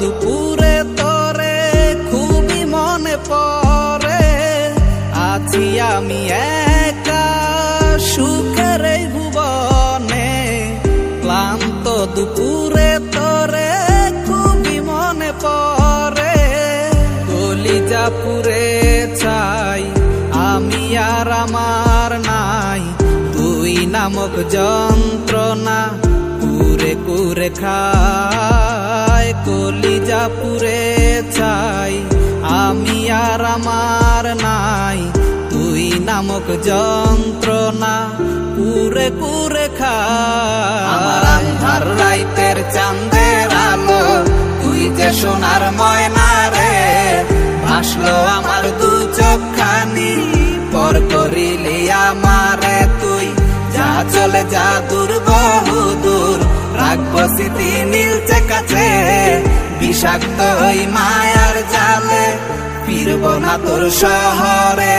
দুপুরে তরে খুবই মনে পরে আছি আমি একা সুখের ভুবনে। ক্লান্ত দুপুরে তরে খুবই মনে পরে কলিজা পুরে চাই আমি আর আমার নাই। তুই নামক যন্ত্রণা কুরে পুরে খা কলিজা পুরে চাই আমি আর আমার নাই। তুই নামক যন্ত্রণা খায় আমার আন্ধার রাইতের চাঁদের আলো, তুই যে সোনার ময়না রে, ভাসলো আমার দু চোখখানি, পর করিলি আমারে তুই। যা চলে যা দূর রাখব স্মৃতি নীলচে কাছে। বিষাক্ত ওই মায়ার জালে ফিরব না তোর শহরে।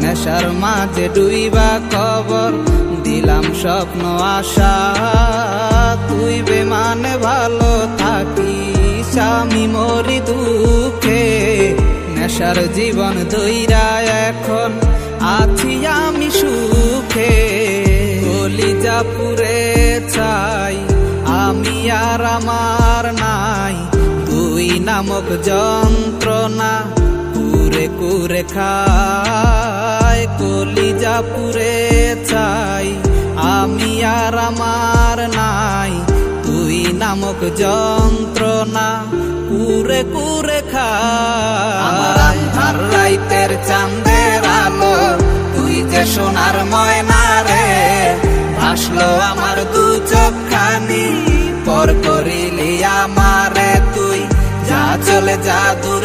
নেশার মাঝে ডুইবা কবর দিলাম স্বপ্ন, আশা। তুই বেমানে, ভালো থাকিস, আমি মরি দুঃখে। নেশার জীবন দইরা এখন আছি আমি সুখে। কলিজা পুরে চাই আমি আর আমার নাই। তুই নামক যন্ত্রণা কুরে খায়, কলিজা পুরে চাই আমি আর আমার নাই, তুই নামক যন্ত্রণা কুরে কুরে আন্ধার রাইতের চাঁদের আলো, তুই যে সোনার ময়না রে ভাসলো আমার দু চোখখানি, পর করিলি আমারে তুই, যা চলে যা দূর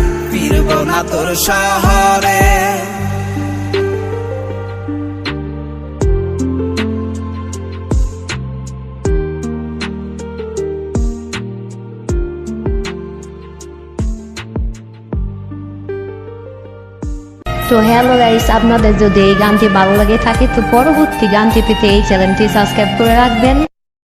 না তোর শহরে। তো হ্যালো গাইস আপনাদের যদি এই গানটি ভালো লাগে থাকে, তো পরবর্তী গানটি পেতে এই চ্যানেলটি সাবস্ক্রাইব করে রাখবেন।